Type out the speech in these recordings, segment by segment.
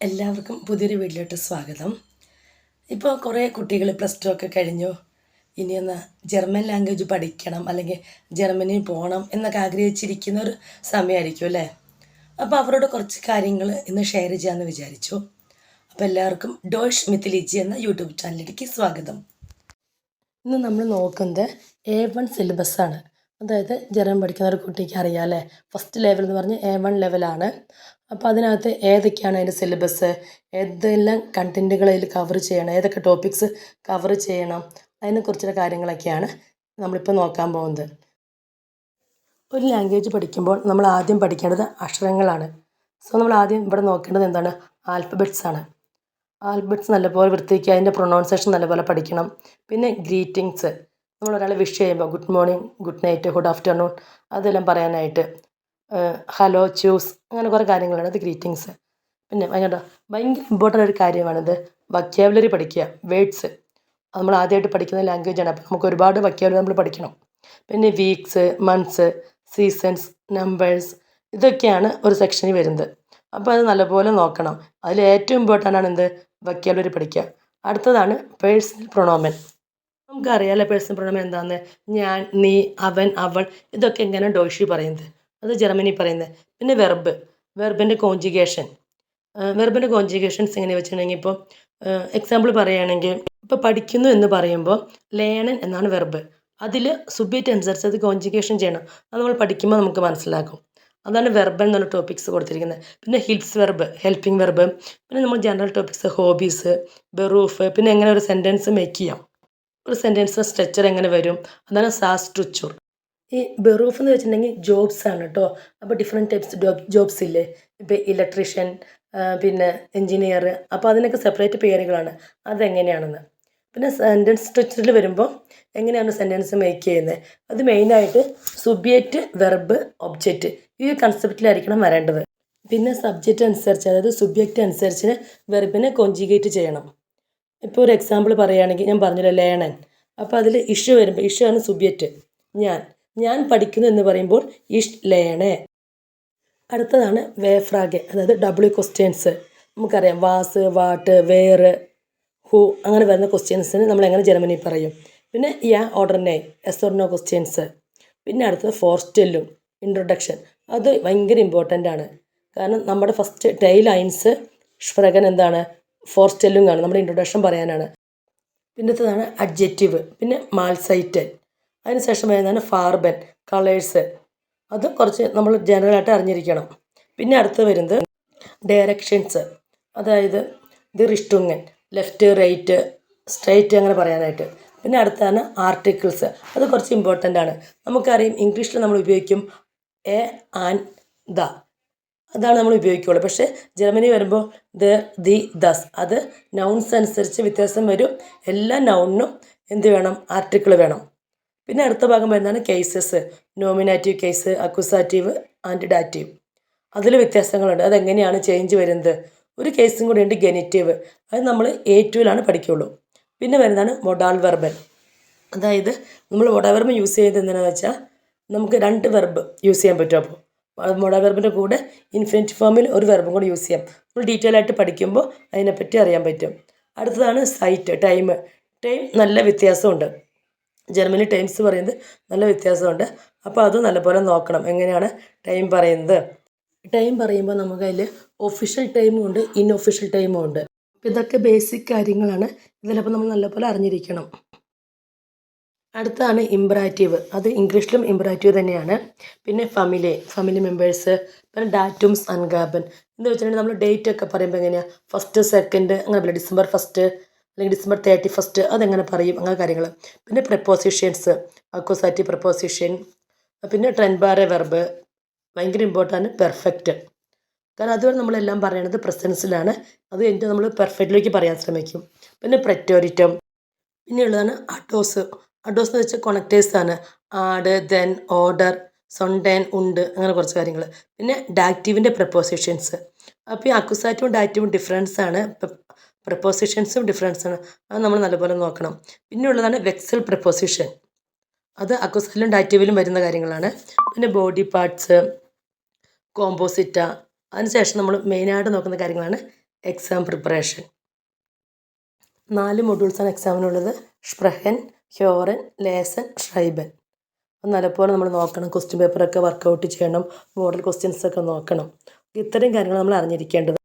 എല്ലാവർക്കും പുതിയൊരു വീട്ടിലോട്ട് സ്വാഗതം. ഇപ്പോൾ കുറേ കുട്ടികൾ പ്ലസ് ടു ഒക്കെ കഴിഞ്ഞു. ഇനി ഒന്ന് ജർമ്മൻ ലാംഗ്വേജ് പഠിക്കണം അല്ലെങ്കിൽ ജർമ്മനിയിൽ പോകണം എന്നൊക്കെ ആഗ്രഹിച്ചിരിക്കുന്ന ഒരു സമയമായിരിക്കും അല്ലേ? അപ്പോൾ അവരോട് കുറച്ച് കാര്യങ്ങൾ ഇന്ന് ഷെയർ ചെയ്യാമെന്ന് വിചാരിച്ചു. അപ്പോൾ എല്ലാവർക്കും ഡോഷ് മിത്തിലിജി എന്ന യൂട്യൂബ് ചാനലിലേക്ക് സ്വാഗതം. ഇന്ന് നമ്മൾ നോക്കുന്നത് എ വൺ സിലബസാണ് അതായത് ജർമ്മൻ പഠിക്കുന്ന ഒരു കുട്ടിക്ക് അറിയാം അല്ലേ? ഫസ്റ്റ് ലെവൽ എന്ന് പറഞ്ഞാൽ എ വൺ ലെവലാണ് അപ്പോൾ അതിനകത്ത് ഏതൊക്കെയാണ് അതിന്റെ സിലബസ് ഏതെല്ലാം കണ്ടന്റുകൾ അതിൽ കവർ ചെയ്യണം? ഏതൊക്കെ ടോപ്പിക്സ് കവർ ചെയ്യണം? അതിനെക്കുറിച്ചുള്ള കാര്യങ്ങളൊക്കെയാണ് നമ്മളിപ്പോൾ നോക്കാൻ പോകുന്നത്. ഒരു ലാംഗ്വേജ് പഠിക്കുമ്പോൾ നമ്മൾ ആദ്യം പഠിക്കേണ്ടത് അക്ഷരങ്ങളാണ്. സോ നമ്മൾ ആദ്യം ഇവിടെ നോക്കേണ്ടത് എന്താണ്? ആൽഫബെറ്റ്സ് ആണ്. ആൽഫബെറ്റ്സ് നല്ലപോലെ വൃത്തിക്ക് അതിന്റെ പ്രൊണൗൺസേഷൻ നല്ലപോലെ പഠിക്കണം. പിന്നെ ഗ്രീറ്റിങ്സ് നമ്മൾ ഒരാളെ വിഷ് ചെയ്യുമ്പോൾ good morning good night good afternoon അതെല്ലാം പറയാനായിട്ട് ഹലോ ചൂസ് അങ്ങനെ കുറേ കാര്യങ്ങളാണ്. അത് ഗ്രീറ്റിങ്സ്. പിന്നെ ഭയങ്കര ഭയങ്കര ഇമ്പോർട്ടന്റ് ഒരു കാര്യമാണിത്. വക്യാബുലറി പഠിക്കുക വേർഡ്സ് നമ്മൾ ആദ്യമായിട്ട് പഠിക്കുന്ന ലാംഗ്വേജ് ആണ്. അപ്പോൾ നമുക്ക് ഒരുപാട് വക്യാബുലറി നമ്മൾ പഠിക്കണം. പിന്നെ വീക്സ് മന്ത്സ് സീസൺസ് നമ്പേഴ്സ് ഇതൊക്കെയാണ് ഒരു സെക്ഷനിൽ വരുന്നത്. അപ്പോൾ അത് നല്ലപോലെ നോക്കണം. അതിൽ ഏറ്റവും ഇമ്പോർട്ടന്റ് ആണ് എന്ത്? വക്യാബുലറി പഠിക്കുക. അടുത്തതാണ് പേഴ്സണൽ പ്രൊണോമൻ നമുക്കറിയാമല്ലോ പേഴ്സണൽ പ്രൊണോമൻ എന്താണെന്ന് ഞാൻ നീ അവൻ അവൾ ഇതൊക്കെ എങ്ങനെയാണ് ഡോഷി പറയുന്നത്? അത് ജർമ്മനി പറയുന്നത്. പിന്നെ വെർബ് വെർബിന്റെ കോഞ്ചിഗേഷൻ വെർബിന്റെ കോഞ്ചിഗേഷൻസ് എങ്ങനെ വെച്ചിട്ടുണ്ടെങ്കിൽ ഇപ്പോൾ എക്സാമ്പിൾ പറയുകയാണെങ്കിൽ ഇപ്പോൾ പഠിക്കുന്നു എന്ന് പറയുമ്പോൾ ലേണൻ എന്നാണ് വെർബ് അതിൽ സുബ്ജക്റ്റ് അനുസരിച്ച് അത് കോഞ്ചിഗേഷൻ ചെയ്യണം. അത് നമ്മൾ പഠിക്കുമ്പോൾ നമുക്ക് മനസ്സിലാക്കും അതാണ് വെർബ് എന്നുള്ള ടോപ്പിക്സ് കൊടുത്തിരിക്കുന്നത്. പിന്നെ ഹിൽസ് വെർബ് ഹെൽപ്പിംഗ് വെർബ് പിന്നെ നമ്മൾ ജനറൽ ടോപ്പിക്സ് ഹോബീസ് ബെറൂഫ് പിന്നെ എങ്ങനെ ഒരു സെന്റൻസ് മേക്ക് ചെയ്യാം. ഒരു സെന്റൻസ് സ്ട്രക്ചർ എങ്ങനെ വരും? അതാണ് സാസ്ട്രുച്ചൂർ ഈ ബെറൂഫ് എന്ന് വെച്ചിട്ടുണ്ടെങ്കിൽ ജോബ്സ് ആണ് കേട്ടോ അപ്പോൾ ഡിഫറെന്റ് ടൈപ്സ് ജോബ്സ് ഇല്ലേ? ഇപ്പോൾ ഇലക്ട്രീഷ്യൻ പിന്നെ എൻജിനീയർ അപ്പോൾ അതിനൊക്കെ സെപ്പറേറ്റ് പേരുകളാണ്. അതെങ്ങനെയാണെന്ന്. പിന്നെ സെന്റൻസ് സ്ട്രക്ചറിൽ വരുമ്പോൾ എങ്ങനെയാണ് സെന്റൻസ് മേക്ക് ചെയ്യുന്നത് അത് മെയിനായിട്ട് സുബ്ജക്റ്റ് വെർബ് ഒബ്ജക്റ്റ് ഈ കൺസെപ്റ്റിലായിരിക്കണം വരേണ്ടത്. പിന്നെ സബ്ജക്റ്റ് അനുസരിച്ച് അതായത് സുബ്ജക്റ്റ് അനുസരിച്ച് വെർബിനെ കോഞ്ചിഗേറ്റ് ചെയ്യണം. ഇപ്പോൾ ഒരു എക്സാമ്പിൾ പറയുകയാണെങ്കിൽ ഞാൻ പറഞ്ഞല്ലോ ലേണൻ അപ്പോൾ അതിൽ ഇഷ്യൂ വരുമ്പോൾ ഇഷ്യൂ ആണ് സുബ്ജക്റ്റ് ഞാൻ ഞാൻ പഠിക്കുന്നു എന്ന് പറയുമ്പോൾ ഇഷ് ലേണേ. അടുത്തതാണ് വേഫ്രാഗെ അതായത് ഡബ്ല്യു ക്വസ്റ്റ്യൻസ് നമുക്കറിയാം വാസ് വാട്ട് വേറ് ഹു അങ്ങനെ വരുന്ന ക്വസ്റ്റ്യൻസിന് നമ്മൾ എങ്ങനെ ജർമ്മനി പറയും. പിന്നെ യാ ഓർഡർ നൈ എസ് ഓർണോ നോ ക്വസ്റ്റ്യൻസ് പിന്നെ അടുത്തത് ഫോർസ്റ്റെല്ലും ഇൻട്രൊഡക്ഷൻ അത് ഭയങ്കര ഇമ്പോർട്ടന്റ് ആണ്. കാരണം നമ്മുടെ ഫസ്റ്റ് ടൈ ലൈൻസ് സ്പ്രഗൻ എന്താണ്? ഫോർസ്റ്റെല്ലും കാണും. നമ്മുടെ ഇൻട്രൊഡക്ഷൻ പറയാനാണ്. പിന്നത്തതാണ് അഡ്ജക്റ്റീവ് പിന്നെ മാൽസൈറ്റൻ അതിനുശേഷം വരുന്നതാണ് ഫാർബൻ കളേഴ്സ്. അത് കുറച്ച് നമ്മൾ ജനറലായിട്ട് അറിഞ്ഞിരിക്കണം. പിന്നെ അടുത്ത് വരുന്നത് ഡയറക്ഷൻസ് അതായത് ഇത് റിഷ്ടുങ്ങൻ ലെഫ്റ്റ് റൈറ്റ് സ്ട്രൈറ്റ് അങ്ങനെ പറയാനായിട്ട്. പിന്നെ അടുത്താണ് ആർട്ടിക്കിൾസ് അത് കുറച്ച് ഇമ്പോർട്ടന്റ് ആണ്. നമുക്കറിയാം ഇംഗ്ലീഷിൽ നമ്മൾ ഉപയോഗിക്കും എ ആൻ ദ. അതാണ് നമ്മൾ ഉപയോഗിക്കുകയുള്ളൂ പക്ഷേ ജർമ്മനി വരുമ്പോൾ ദ ദി ദസ്. അത് നൗൺസ് അനുസരിച്ച് വ്യത്യാസം വരും. എല്ലാ നൗണിനും എന്ത് വേണം? ആർട്ടിക്കിൾ വേണം. പിന്നെ അടുത്ത ഭാഗം വരുന്നതാണ് cases nominative case accusative and dative അതിൽ വ്യത്യാസങ്ങളുണ്ട്. അതെങ്ങനെയാണ് ചേഞ്ച് വരുന്നത്? ഒരു കേസും കൂടി ഉണ്ട് ഗെനിറ്റീവ് അത് നമ്മൾ എ ടുവിലാണ് പഠിക്കുകയുള്ളൂ പിന്നെ വരുന്നതാണ് മൊഡാൾ വെർബൽ അതായത് നമ്മൾ മൊഡാൾ വെർബ് യൂസ് ചെയ്യുന്നത് എന്തിനാണെന്ന് വെച്ചാൽ നമുക്ക് രണ്ട് വെർബ് യൂസ് ചെയ്യാൻ പറ്റും. അപ്പോൾ മൊഡാൾ വെർബിന്റെ കൂടെ ഇൻഫിനിറ്റ് ഫോമിൽ ഒരു വെർബും കൂടി യൂസ് ചെയ്യാം. നമ്മൾ ഡീറ്റെയിൽ ആയിട്ട് പഠിക്കുമ്പോൾ അതിനെപ്പറ്റി അറിയാൻ പറ്റും. അടുത്തതാണ് സൈറ്റ് ടൈം ടൈം നല്ല വ്യത്യാസമുണ്ട്. ജർമ്മനി ടൈംസ് പറയുന്നത് നല്ല വ്യത്യാസമുണ്ട്. അപ്പോൾ അത് നല്ലപോലെ നോക്കണം. എങ്ങനെയാണ് ടൈം പറയുന്നത്? ടൈം പറയുമ്പോൾ നമുക്ക് അതിൽ ഒഫീഷ്യൽ ടൈമും ഉണ്ട് ഇൻഒഫീഷ്യൽ ടൈമും ഉണ്ട്. ഇതൊക്കെ ബേസിക് കാര്യങ്ങളാണ്. ഇതിലപ്പോൾ നമ്മൾ നല്ലപോലെ അറിഞ്ഞിരിക്കണം. അടുത്താണ് ഇംബ്രാറ്റീവ് അത് ഇംഗ്ലീഷിലും ഇംബ്രാറ്റീവ് തന്നെയാണ്. പിന്നെ ഫമിലി ഫമിലി മെമ്പേഴ്സ് പിന്നെ ഡാറ്റുംസ് അൻഗാബൻ എന്ന് വെച്ചിട്ടുണ്ടെങ്കിൽ നമ്മൾ ഡേറ്റ് ഒക്കെ പറയുമ്പോൾ എങ്ങനെയാണ് ഫസ്റ്റ് സെക്കൻഡ് അങ്ങനെ ഡിസംബർ ഫസ്റ്റ് അല്ലെങ്കിൽ ഡിസംബർ തേർട്ടി ഫസ്റ്റ് അതെങ്ങനെ പറയും? അങ്ങനെ കാര്യങ്ങൾ പിന്നെ പ്രപ്പോസിഷൻസ് അക്കോസാറ്റി പ്രപ്പോസിഷൻ പിന്നെ ട്രെൻബാറെ വെർബ് ഭയങ്കര ഇമ്പോർട്ടന്റ് പെർഫെക്റ്റ് കാരണം അതുവരെ നമ്മളെല്ലാം പറയണത് പ്രസൻസിലാണ് അത് കഴിഞ്ഞിട്ട് നമ്മൾ പെർഫെക്റ്റിലേക്ക് പറയാൻ ശ്രമിക്കും. പിന്നെ പ്രറ്റോരിറ്റം പിന്നെയുള്ളതാണ് അഡോസ് അഡോസ് എന്ന് വെച്ചാൽ കൊണക്റ്റേഴ്സ് ആണ്. ആഡ് ദെൻ ഓർഡർ സൊണ്ടേൻ ഉണ്ട്. അങ്ങനെ കുറച്ച് കാര്യങ്ങൾ പിന്നെ ഡാക്റ്റീവിന്റെ പ്രപ്പോസിഷൻസ് അപ്പോൾ ഈ അക്കുസാറ്റും ഡാക്റ്റീവും ഡിഫറൻസ് ആണ്. പ്രപ്പോസിഷൻസും ഡിഫറൻസാണ് അത് നമ്മൾ നല്ലപോലെ നോക്കണം. പിന്നെ ഉള്ളതാണ് വെക്സൽ പ്രപ്പോസിഷൻ അത് അക്വസാറ്റിലും ഡാറ്റീവിലും വരുന്ന കാര്യങ്ങളാണ്. പിന്നെ ബോഡി പാർട്സ് കോമ്പോസിറ്റ അതിനുശേഷം നമ്മൾ മെയിനായിട്ട് നോക്കുന്ന കാര്യങ്ങളാണ് എക്സാം പ്രിപ്പറേഷൻ നാല് മൊഡ്യൂൾസാണ് എക്സാമിനുള്ളത് ഷ്പ്രഹൻ ഹ്യോറൻ ലേസൺ ഷ്രൈബൻ നല്ലപോലെ നമ്മൾ നോക്കണം. ക്വസ്റ്റ്യൻ പേപ്പറൊക്കെ വർക്കൗട്ട് ചെയ്യണം. മോഡൽ ക്വസ്റ്റ്യൻസൊക്കെ നോക്കണം. ഇത്തരം കാര്യങ്ങൾ നമ്മൾ അറിഞ്ഞിരിക്കേണ്ടത്.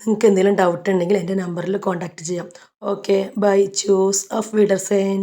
നിങ്ങൾക്ക് എന്തെങ്കിലും ഡൗട്ട് ഉണ്ടെങ്കിൽ എന്റെ നമ്പറിൽ കോൺടാക്റ്റ് ചെയ്യാം. ഓക്കെ ബൈ ചൂസ് ഓഫ് വിഡർസെയിൻ